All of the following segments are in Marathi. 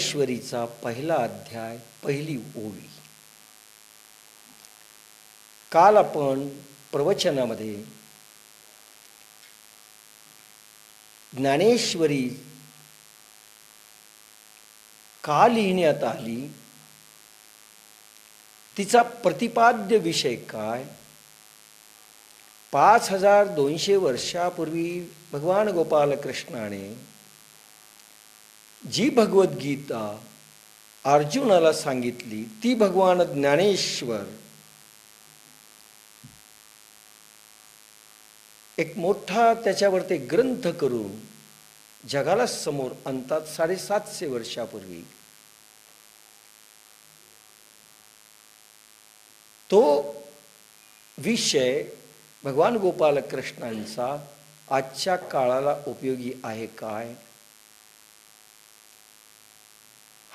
ज्ञानेश्वरीचा पहिला अध्याय पहिली ओवी काल आपण प्रवचनामध्ये ज्ञानेश्वरी का लिहिण्यात आली? तिचा प्रतिपाद्य विषय काय? पाच हजार दोनशे वर्षापूर्वी भगवान गोपालकृष्णाने जी भगवद्गीता अर्जुनाला सांगितली ती भगवान ज्ञानेश्वर. एक मोठा त्याच्यावरती ग्रंथ करून जगाला समोर आणतात साडेसातशे वर्षापूर्वी. तो विषय भगवान गोपालकृष्णांचा आजच्या काळाला उपयोगी आहे काय?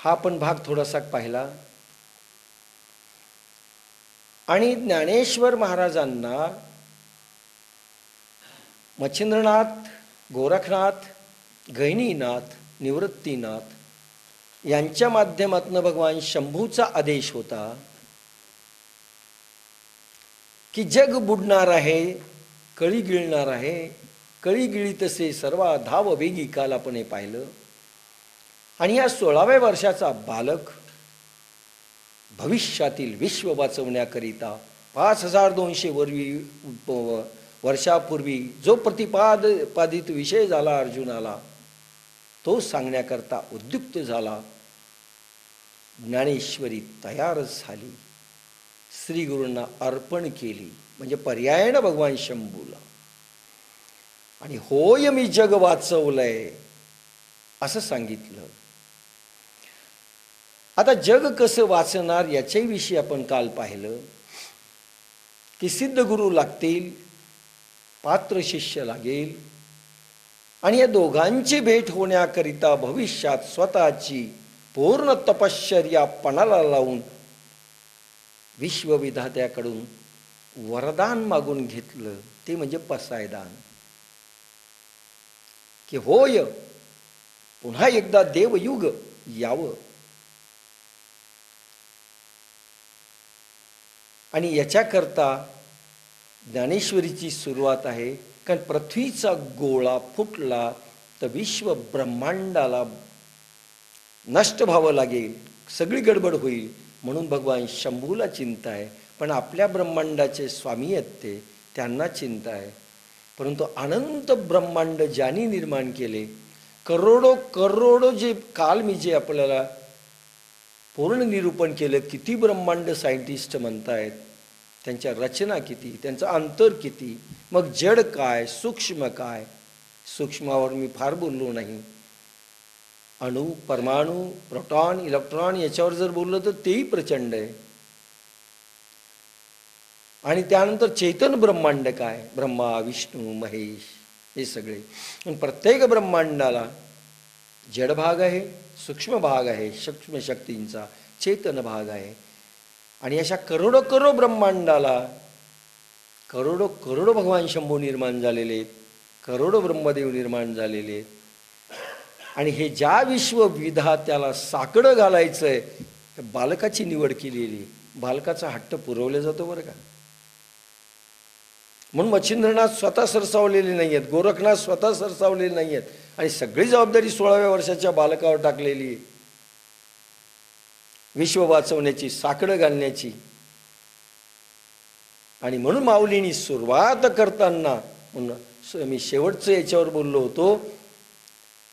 हा पण भाग थोडासा पाहिला. आणि ज्ञानेश्वर महाराजांना मच्छिंद्रनाथ गोरखनाथ गहिनीनाथ निवृत्तीनाथ यांच्या माध्यमातून भगवान शंभूचा आदेश होता की जग बुडणार आहे कळी गिळणार आहे कळी गिळी तसे सर्वा धाव वेगी काल आपण हे पाहिलं. आणि या सोळाव्या वर्षाचा बालक भविष्यातील विश्व वाचवण्याकरिता पाच हजार दोनशे वर्वी वर्षापूर्वी जो प्रतिपाद पादित विषय झाला अर्जुनाला तो सांगण्याकरता उद्युक्त झाला. ज्ञानेश्वरी तयारच झाली. श्री गुरूंना अर्पण केली. म्हणजे पर्यायानं भगवान शंभूला. आणि होय मी जग वाचवलंय असं सांगितलं. आता जग कसं वाचणार याच्याविषयी आपण काल पाहिलं की सिद्ध गुरु लागतील पात्र शिष्य लागेल आणि या दोघांची भेट होण्याकरिता भविष्यात स्वतःची पूर्ण तपश्चर्या पणाला लावून विश्वविधात्याकडून वरदान मागून घेतलं ते म्हणजे पसायदान. की होय पुन्हा एकदा देवयुग यावं. आणि याच्याकरता ज्ञानेश्वरीची सुरुवात आहे. कारण पृथ्वीचा गोळा फुटला तर विश्व ब्रह्मांडाला नष्ट व्हावं लागेल. सगळी गडबड होईल. म्हणून भगवान शंभूला चिंता आहे. पण आपल्या ब्रह्मांडाचे स्वामी आहेत ते त्यांना चिंता आहे. परंतु अनंत ब्रह्मांड ज्यांनी निर्माण केले करोडो करोडो जे काल मी जे आपल्याला पूर्ण निरूपण केलं किती ब्रह्मांड सायंटिस्ट म्हणतायत त्यांच्या रचना किती त्यांचं अंतर किती मग जड काय सूक्ष्म काय? सूक्ष्मावर मी फार बोललो नाही. अणू परमाणू प्रोटॉन इलेक्ट्रॉन याच्यावर जर बोललं तर तेही प्रचंड आहे. आणि त्यानंतर चैतन ब्रह्मांड काय? ब्रह्मा विष्णू महेश हे सगळे. पण प्रत्येक ब्रह्मांडाला जड भाग आहे. सूक्ष्म भाग आहे सूक्ष्म शक्तींचा चेतन भाग आहे. आणि अशा करोडो करोडो ब्रह्मांडाला करोडो करोडो भगवान शंभू निर्माण झालेले आहेत करोडो ब्रह्मदेव निर्माण झालेले आहेत. आणि हे ज्या विश्वविधा त्याला साकडं घालायचं आहे बालकाची निवड केलेली बालकाचा हट्ट पुरवला जातो बरं का. म्हणून मच्छिंद्रनाथ स्वतः सरसावलेले नाही आहेत गोरखनाथ स्वतः सरसावलेले नाही आहेत आणि सगळी जबाबदारी सोळाव्या वर्षाच्या बालकावर टाकलेली. विश्व वाचवण्याची साकडं घालण्याची. आणि म्हणून माऊलीनी सुरुवात करताना म्हणून मी शेवटचं याच्यावर बोललो होतो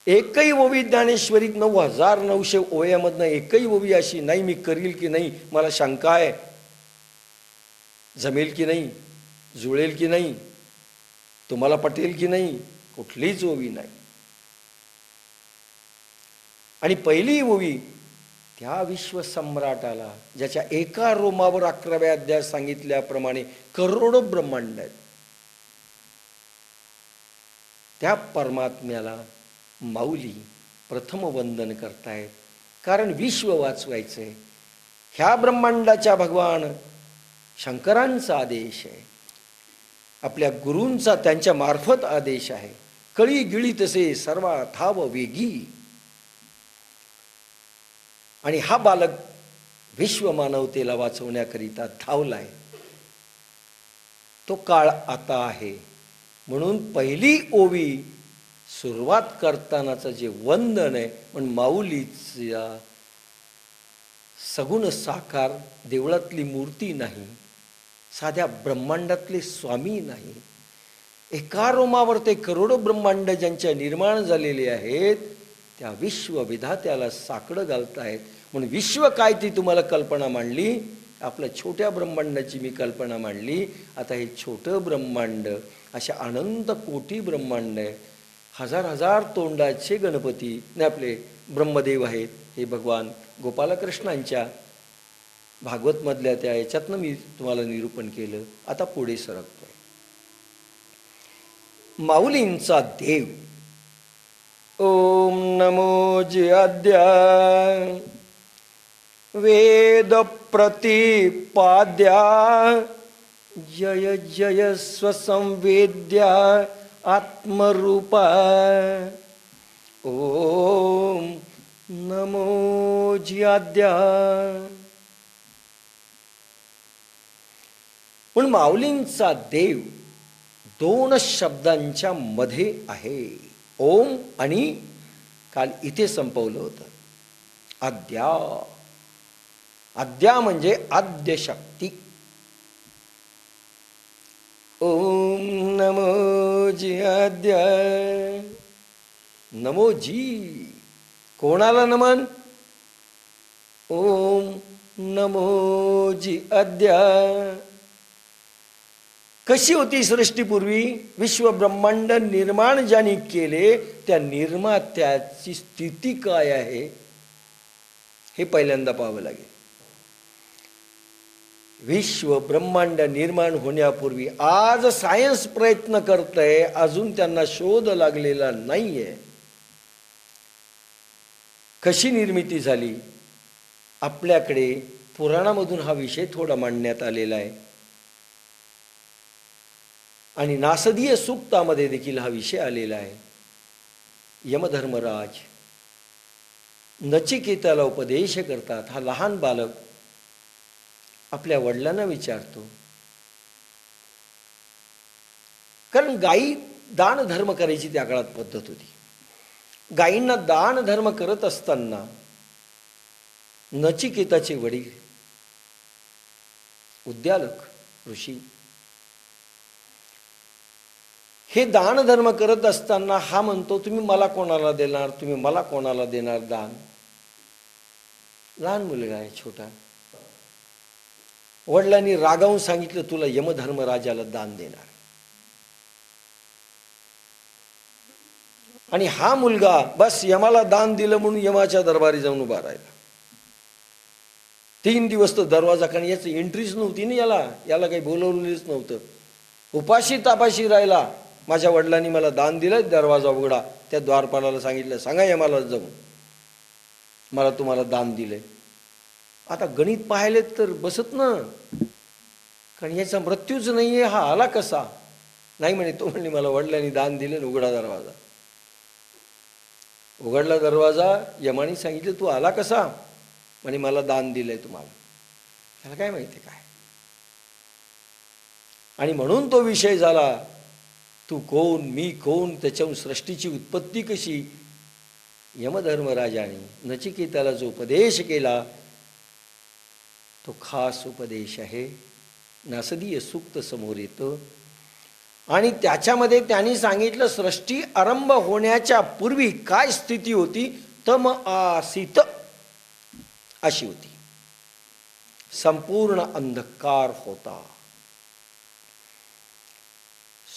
एकही ओवी ज्ञानेश्वरीत नऊ हजार नऊशे ओव्यामधनं एकही ओवी अशी नाही मी करील की नाही मला शंका आहे. जमेल की नाही जुळेल की नाही तुम्हाला पटेल की नाही कुठलीच ओवी नाही. आणि पहिली ओवी त्या विश्वसम्राटाला ज्याच्या एका रोमावर अकराव्या अध्याय सांगितल्याप्रमाणे करोडो ब्रह्मांड आहेत. त्या परमात्म्याला माऊली प्रथम वंदन करतायत. कारण विश्व वाचवायचंय. ह्या ब्रह्मांडाच्या भगवान शंकरांचा आदेश आहे. आपल्या गुरूंचा त्यांच्या मार्फत आदेश आहे. कळी गिळी तसे सर्वा थाव वेगी. आणि हा बालक विश्व मानवतेला वाचवण्याकरिता धावलाय. तो काळ आता आहे. म्हणून पहिली ओवी सुरुवात करतानाचं जे वंदन आहे पण माऊलीचा सगुण साकार देवळातली मूर्ती नाही साध्या ब्रह्मांडातले स्वामी नाही. एका रोमावर ते करोडो ब्रह्मांड ज्यांच्या निर्माण झालेले आहेत त्या विश्वविधात्याला साकडं घालतायत. म्हणून विश्व काय ती तुम्हाला कल्पना मांडली? आपल्या छोट्या ब्रह्मांडाची मी कल्पना मांडली. आता हे छोटं ब्रह्मांड अशा अनंत कोटी ब्रह्मांड आहे. हजार हजार तोंडाचे गणपती ने आपले ब्रह्मदेव आहेत. हे भगवान गोपालकृष्णांच्या भागवतमधल्या त्या याच्यातनं मी तुम्हाला निरूपण केलं. आता पुढे सरकतोय. माऊलींचा देव. ओम नमो जियाद्या. वेद प्रतिपाद्या जय जय स्वसंवेद्या आत्मरूपा। ओम नमो जियाद्या। पण माऊलींचा देव दोन शब्दांच्या मध्ये आहे. ओम आणि काल इथे संपवलं होतं. आद्या आद्या म्हणजे आद्य शक्ती ओम नमो जी आद्या नमो जी. कोणाला नमन? ओम नमो जी आद्या कशी होती सृष्टीपूर्वी विश्व ब्रह्मांड निर्माण ज्यांनी केले त्या निर्मात्याची स्थिती काय आहे? हे पहिल्यांदा पाहावं लागेल. विश्व ब्रह्मांड निर्माण होण्यापूर्वी आज सायन्स प्रयत्न करतंय अजून त्यांना शोध लागलेला नाहीये. कशी निर्मिती झाली? आपल्याकडे पुराणामधून हा विषय थोडा मांडण्यात आलेला आहे. आणि नासदीय सुक्तामध्ये देखील हा विषय आलेला आहे. यमधर्मराज नचिकेताला उपदेश करतात हा लहान बालक आपल्या वडिलांना विचारतो. कारण गायी दान धर्म करायची त्या काळात पद्धत होती. गायींना दान धर्म करत असताना नचिकेताचे वडील उद्यालक ऋषी हे दान धर्म करत असताना हा म्हणतो तुम्ही मला कोणाला देणार? तुम्ही मला कोणाला देणार दान? लहान मुलगा आहे छोटा. वडिलांनी रागावून सांगितलं तुला यमधर्मराजाला दान देणार. आणि हा मुलगा बस यमाला दान दिलं म्हणून यमाच्या दरबारी जाऊन उभा राहिला. तीन दिवस तर दरवाजा कारण याची एंट्रीच नव्हती ना याला. याला काही बोलवलेलंच नव्हतं. उपाशी तापाशी राहिला. माझ्या वडिलांनी मला दान दिलं दरवाजा उघडा. त्या द्वारपालाला सांगितलं सांगा यमाला जाऊन. मला तुम्हाला दान दिलंय. आता गणित पाहिले तर बसत ना. कारण याचा मृत्यूच नाही आहे हा आला कसा? नाही म्हणे तो म्हणे मला वडिलांनी दान दिलं आणि उघडा दरवाजा. उघडला दरवाजा यमाने सांगितलं तू आला कसा? म्हणे मला दान दिलंय तुम्हाला. त्याला काय माहिती काय? आणि म्हणून तो विषय झाला तू कोण मी कोण त्याच्याहून सृष्टीची उत्पत्ती कशी? यमधर्मराजाने नचिकेताला जो उपदेश केला तो खास उपदेश आहे. नासदीय सूक्त समोर येतं. आणि त्याच्यामध्ये त्यांनी सांगितलं सृष्टी आरंभ होण्याच्या पूर्वी काय स्थिती होती? तम आसित अशी होती. संपूर्ण अंधकार होता.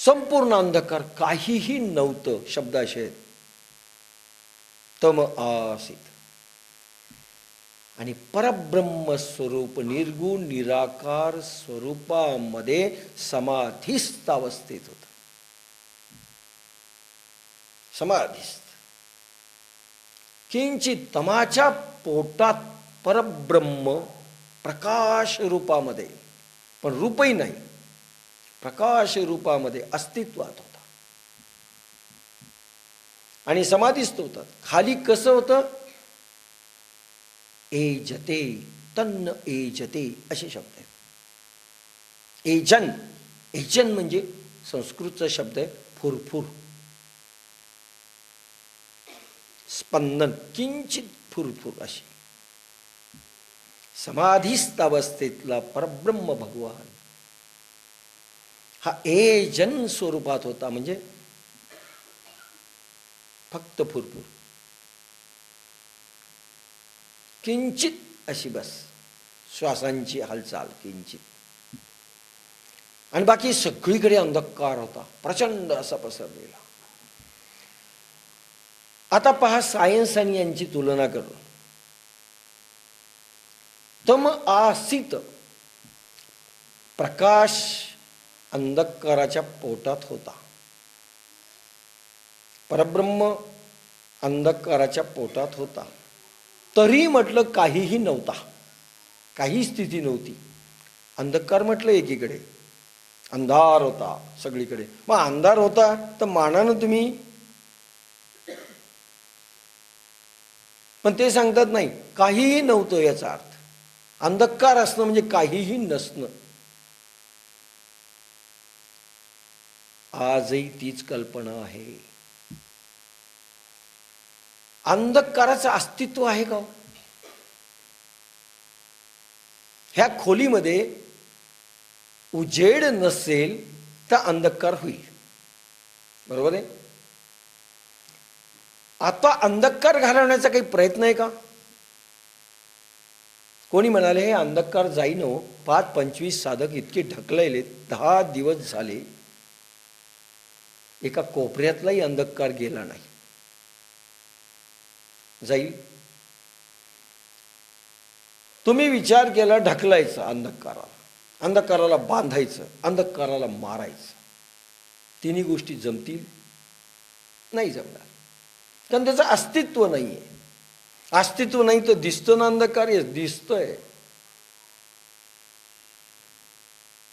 संपूर्ण अंधकार काहीही नव्हतं शब्दाशय. तम आसित. आणि परब्रह्म स्वरूप निर्गुण निराकार स्वरूपामध्ये समाधीस्थ अवस्थेत होत. समाधीस्थ. किंचित तमाच्या पोटात परब्रह्म प्रकाश रूपामध्ये पण रूपही नाही. प्रकाश रूपामध्ये अस्तित्वात होता. आणि समाधीस्थ होतात. खाली कसं होतं? एजते तन्न एजते असे शब्द आहेत. एजन एजन म्हणजे संस्कृतचा शब्द आहे फुरफुर. स्पंदन किंचित फुरफुर अशी. समाधीस्थ अवस्थेतला परब्रह्म भगवान. हा एजन स्वरूपात होता म्हणजे फक्त फुरफुर. किंचित अशी बस. श्वासांची हालचाल किंचित. आणि बाकी सगळीकडे अंधकार होता. प्रचंड असा पसरलेला आता पहा सायन्स आणि यांची तुलना करू तम आसित प्रकाश अंधकाराच्या पोटात होता. परब्रह्म अंधकाराच्या पोटात होता. तरी म्हटलं काहीही नव्हता. काही स्थिती नव्हती. अंधकार म्हटलं एकीकडे. अंधार होता सगळीकडे. मग अंधार होता तर मानानं तुम्ही. पण ते सांगतात नाही काहीही नव्हतं याचा अर्थ. अंधकार असणं म्हणजे काहीही नसणं. आजही तीच कल्पना आहे. अंधकाराचं अस्तित्व आहे का हो? ह्या खोलीमध्ये उजेड नसेल तर अंधकार होईल. बरोबर आहे? आता अंधकार घालवण्याचा काही प्रयत्न आहे का? कोणी म्हणाले हे अंधकार जाईनो पाच पंचवीस साधक इतके ढकलेले दहा दिवस झाले एका कोपऱ्यातलाही अंधकार गेला नाही. जाईल. तुम्ही विचार केला ढकलायचा अंधकाराला. अंधकाराला बांधायचं अंधकाराला मारायचं. तिन्ही गोष्टी जमतील? नाही जमणार. कारण त्याचं अस्तित्व नाही आहे अस्तित्व नाही तर दिसतं ना अंधकार? दिसतंय.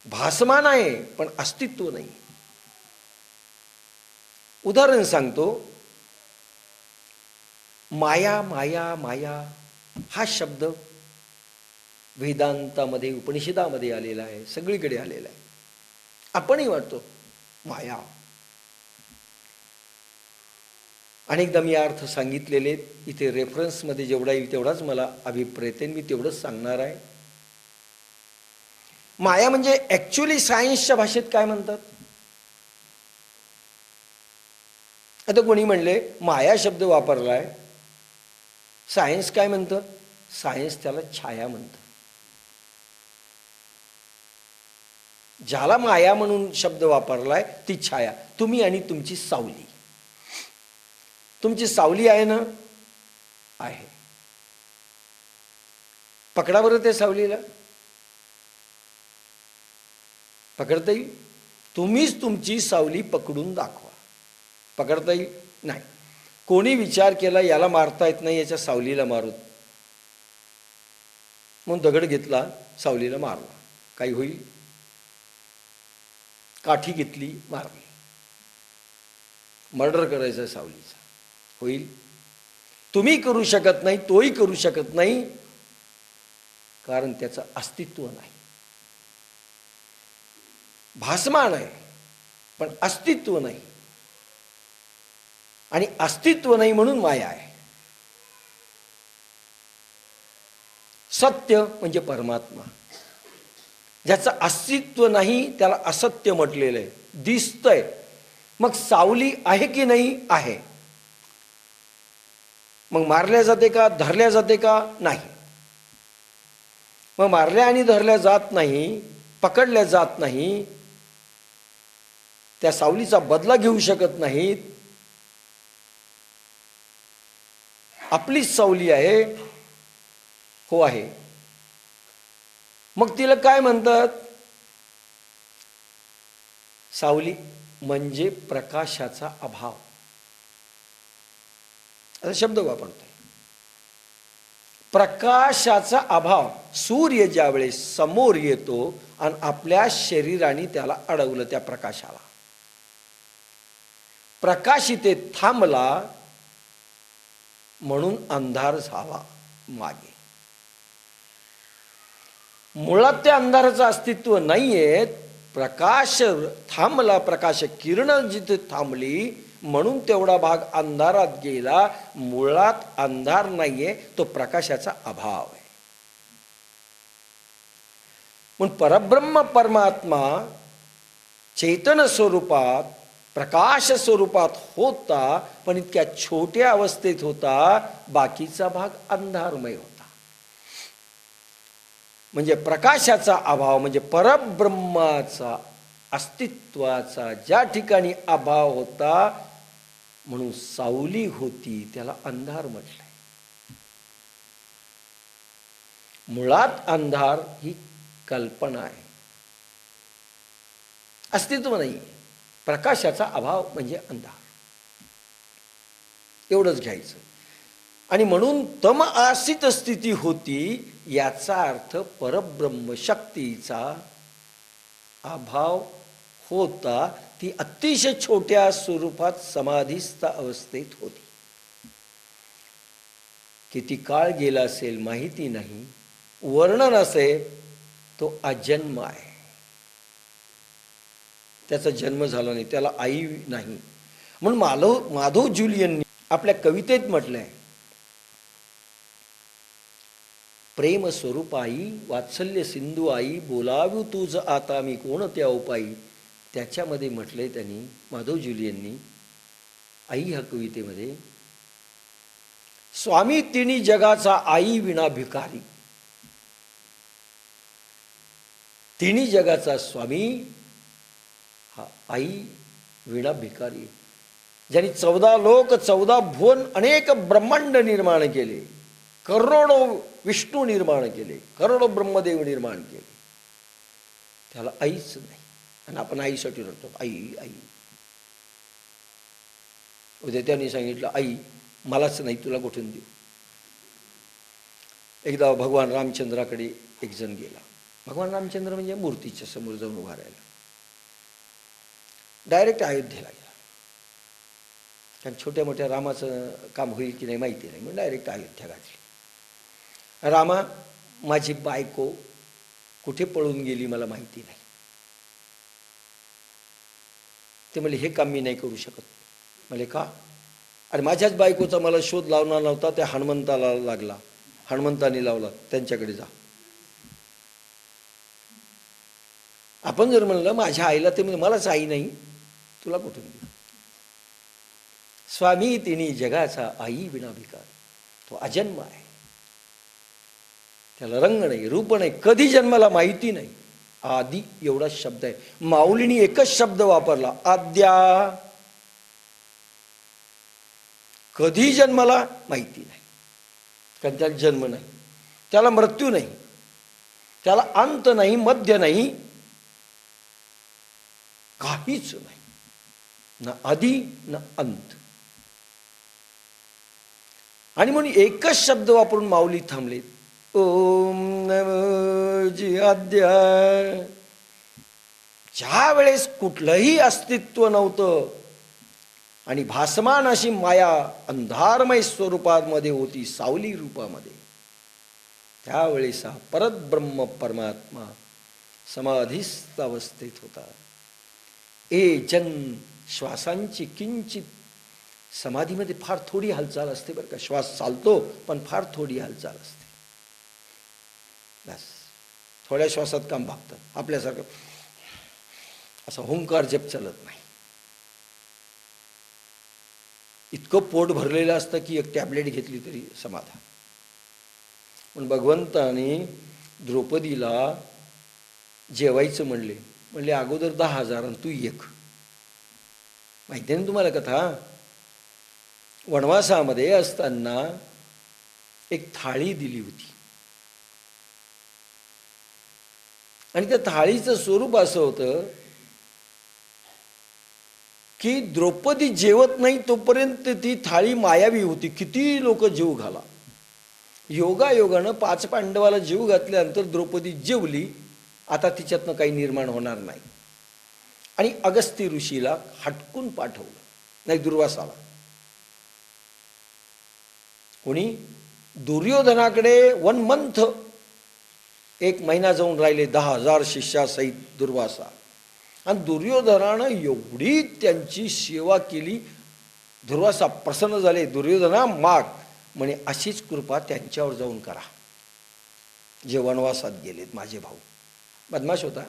भासमान आहे पण अस्तित्व नाही. उदाहरण सांगतो. माया माया माया हा शब्द वेदांतामध्ये उपनिषदामध्ये आलेला आहे सगळीकडे आलेला आहे. आपणही वाटतो माया. अनेकदा मी अर्थ सांगितलेले आहेत. इथे रेफरन्समध्ये जेवढा येईल तेवढाच मला अभिप्रेत आहे मी तेवढंच सांगणार आहे. माया म्हणजे ॲक्च्युली सायन्सच्या भाषेत काय म्हणतात? आता कोणी म्हणले माया शब्द वापरलाय सायन्स काय म्हणतं? सायन्स त्याला छाया म्हणतं. ज्याला माया म्हणून शब्द वापरलाय ती छाया. तुम्ही आणि तुमची सावली. तुमची सावली आहे ना? आहे. पकडा बरं त्या सावलीला. पकडता येईल? तुम्हीच तुमची सावली पकडून दाखवा. पकडता येईल? नाही. कोणी विचार केला याला मारता येत नाही याच्या सावलीला मारू म्हणून दगड घेतला सावलीला मारला. काही होईल? काठी घेतली मारली. मर्डर करायचं सावलीचा. होईल? तुम्ही करू शकत नाही तोही करू शकत नाही. कारण त्याचं अस्तित्व नाही. भासमान आहे पण अस्तित्व नाही. आणि अस्तित्व नाही म्हणून माया आहे. सत्य म्हणजे परमात्मा. ज्याचं अस्तित्व नाही त्याला असत्य म्हटलेलं आहे. दिसतंय. मग सावली आहे की नाही? आहे. मग मारल्या जाते का? धरल्या जाते का? नाही. मग मारल्या आणि धरल्या जात नाही पकडल्या जात नाही त्या सावलीचा बदला घेऊ शकत नाहीत आपलीच सावली आहे हो आहे. मग तिला काय म्हणतात? सावली म्हणजे प्रकाशाचा अभाव. असा शब्द वापरतोय. प्रकाशाचा अभाव सूर्य ज्यावेळेस समोर येतो आणि आपल्या शरीराने त्याला अडवलं त्या प्रकाशाला. प्रकाश इथे थांबला म्हणून अंधार झाला मागे. मुळात त्या अंधाराचं अस्तित्व नाहीये. प्रकाश थांबला प्रकाश किरण जिथे थांबली म्हणून तेवढा भाग अंधारात गेला. मुळात अंधार नाहीये तो प्रकाशाचा अभाव आहे. म्हणून परब्रह्म परमात्मा चैतन स्वरूपात प्रकाश स्वरूपात होता पण इतक्या छोट्या अवस्थेत होता बाकीचा भाग अंधारमय होता. म्हणजे प्रकाशाचा अभाव म्हणजे परब्रह्माचा अस्तित्वाचा ज्या ठिकाणी अभाव होता म्हणून सावली होती त्याला अंधार म्हटलंय. मुळात अंधार ही कल्पना आहे. अस्तित्व नाही प्रकाशाचा अभाव म्हणजे अंधार. एवढंच घ्यायचं. आणि म्हणून तम आसित स्थिती होती याचा अर्थ परब्रह्म शक्तीचा अभाव होता. ती अतिशय छोट्या स्वरूपात समाधीस्थ अवस्थेत होती. किती काळ गेला असेल माहिती नाही. वर्णन असे तो अजन्म आहे. त्याचा जन्म झाला नाही त्याला आई नाही. म्हणून माधव माधव जुलियननी आपल्या कवितेत म्हटलंय प्रेम स्वरूप आई वात्सल्य सिंधू आई बोलावू तुझ आता मी कोण त्या उपायी त्याच्यामध्ये म्हटलंय त्यांनी माधव जुलियननी आई ह्या कवितेमध्ये स्वामी तिणी जगाचा आई विना भिकारी. तिन्ही जगाचा स्वामी आई विणा भिकारी. ज्यांनी चौदा लोक चौदा भुवन अनेक ब्रह्मांड निर्माण केले. करोडो विष्णू निर्माण केले. करोडो ब्रह्मदेव निर्माण केले. त्याला आईच नाही. आणि आपण आईसाठी रडतो. आई आई. उद्या त्यांनी सांगितलं आई मलाच नाही तुला कुठून देऊ. एकदा भगवान रामचंद्राकडे एक जण गेला. भगवान रामचंद्र म्हणजे मूर्तीच्या समोर जाऊन उभा राहिला. डायरेक्ट अयोध्येला गेला. कारण छोट्या मोठ्या रामाचं काम होईल की नाही माहिती नाही म्हणून डायरेक्ट अयोध्या गाठली रामा माझी बायको कुठे पळून गेली मला माहिती नाही. ते म्हणले हे काम मी नाही करू शकत. म्हणले का? अरे माझ्याच बायकोचा मला शोध लावणार नव्हता त्या हनुमंताला लागला. हनुमंताने लावला त्यांच्याकडे जा. आपण जर म्हणलं माझ्या आईला ते म्हणजे मलाच आई नाही. तुला कुठून स्वामी तिने जगाचा आई विना विकार तो अजन्म आहे. त्याला रंग नाही रूप नाही कधी जन्माला माहिती नाही. आदी एवढा शब्द आहे. माऊलीने एकच शब्द वापरला आद्या. कधी जन्माला माहिती नाही. कारण त्याला जन्म नाही. त्याला मृत्यू नाही. त्याला अंत नाही मध्य नाही. काहीच नाही. ना आधी ना अंत. आणि म्हणून एकच शब्द वापरून माऊली थांबलेत ओम नम जिआद्या ज्या वेळेस कुठलंही अस्तित्व नव्हतं आणि भासमान अशी माया अंधारमय स्वरूपामध्ये होती सावली रूपामध्ये त्यावेळेस हा परत ब्रह्म परमात्मा समाधीस्थ अवस्थेत होता. ए जन श्वासांची किंचित समाधीमध्ये फार थोडी हालचाल असते बरं का. श्वास चालतो पण फार थोडी हालचाल असते. बस. थोड्या श्वासात काम भागतं. आपल्यासारखं असं हुंकार जप चालत नाही. इतकं पोट भरलेलं असतं की एक टॅबलेट घेतली तरी समाधान. पण भगवंताने द्रौपदीला जेवायचं म्हणले. म्हणले अगोदर दहा हजार आणि तू एक. माहिती आहे ना तुम्हाला कथा? वनवासामध्ये असताना एक थाळी दिली होती. आणि त्या थाळीचं स्वरूप असं होतं की द्रौपदी जेवत नाही तोपर्यंत ती थाळी मायावी होती. किती लोक जीव घाला. योगायोगानं पाच पांडवाला जीव घातल्यानंतर द्रौपदी जेवली. आता तिच्यातनं काही निर्माण होणार नाही. आणि अगस्ती ऋषीला हटकून पाठवलं. नाही दुर्वासाला कोणी? दुर्योधनाकडे वन मंथ. एक महिना जाऊन राहिले दहा हजार शिष्यासहित दुर्वासा. आणि दुर्योधनानं एवढी त्यांची सेवा केली दुर्वासा प्रसन्न झाले दुर्योधना माग. म्हणे अशीच कृपा त्यांच्यावर जाऊन करा. जे वनवासात गेलेत माझे भाऊ. बदमाश होता.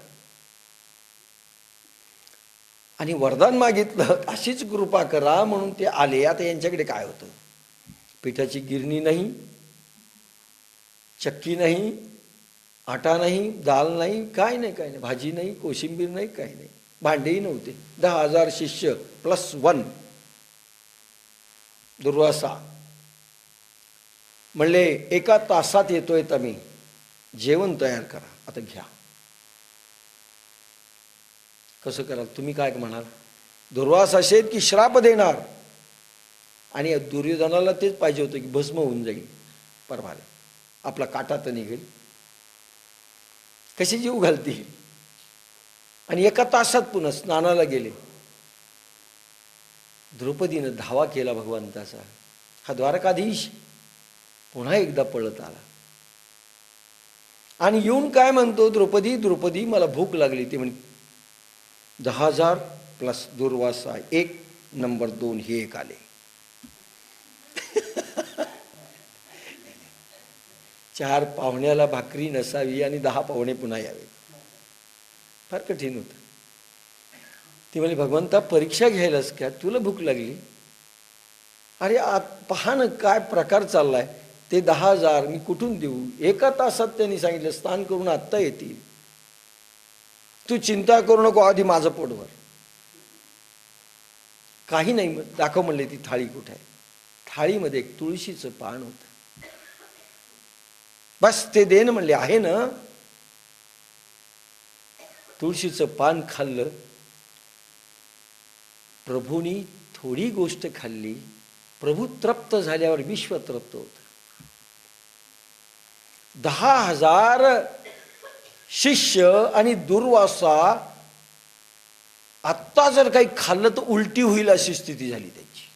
आणि वरदान मागितलं अशीच कृपा करा म्हणून ते आले. आता यांच्याकडे काय होतं? पिठाची गिरणी नाही चक्की नाही आटा नाही दाल नाही काय नाही काय नाही. भाजी नाही कोशिंबीर नाही काही नाही. भांडेही नव्हते. दहा हजार शिष्य प्लस वन दुर्वासा. म्हणले एका तासात येतोय मी जेवण तयार करा. आता घ्या. कसं कराल? तुम्ही काय म्हणाल? दुर्वास असेल की श्राप देणार? आणि दुर्योधनाला तेच पाहिजे होतं की भस्म होऊन जाईल. परभार आपला काटा तर निघेल. कशी जीव घालतील आणि एका तासात पुन्हा स्नानाला गेले. द्रौपदीनं धावा केला भगवंताचा. हा द्वारकाधीश पुन्हा एकदा पळत आला. आणि येऊन काय म्हणतो? द्रौपदी द्रौपदी मला भूक लागली. ती म्हण दहा हजार प्लस दुर्वासा एक नंबर दोन हे एक आले. चार पाहुण्याला भाकरी नसावी आणि दहा पाहुणे पुन्हा यावे. फार कठीण होतं. ती म्हणजे भगवंता परीक्षा घ्यायलाच का? तुला भूक लागली. अरे आत पहा ना काय प्रकार चाललाय. ते दहा हजार मी कुठून देऊ? एका तासात त्यांनी सांगितलं स्नान करून आत्ता येतील. तू चिंता करू नको आधी माझं पोटभर काही नाही मग दाखव म्हणले ती थाळी कुठे आहे. थाळीमध्ये एक तुळशीचं पान होतं. बस ते देन म्हणले आहे ना? तुळशीचं पान खाल्लं. प्रभूनी थोडी गोष्ट खाल्ली. प्रभू तृप्त झाल्यावर विश्व तृप्त होत. दहा हजार शिष्य आणि दुर्वासा आत्ता जर काही खाल्लं तर उलटी होईल अशी स्थिती झाली त्यांची.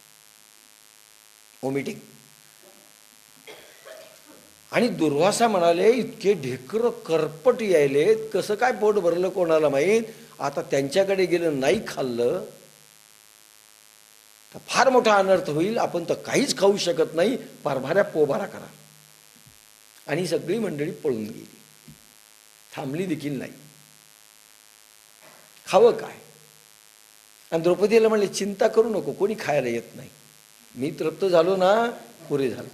ओमिटिंग आणि दुर्वासा म्हणाले इतके ढेकर करपट यायलेत कसं काय पोट भरलं कोणाला माहीत? आता त्यांच्याकडे गेलं नाही खाल्लं तर फार मोठा अनर्थ होईल. आपण तर काहीच खाऊ शकत नाही. पारभाऱ्या पोबारा करा. आणि सगळी मंडळी पळून गेली. थांबली देखील नाही. खावं काय? आणि द्रौपदीला म्हणले चिंता करू नको कोणी खायला येत नाही. मी तृप्त झालो ना पुरे झालं.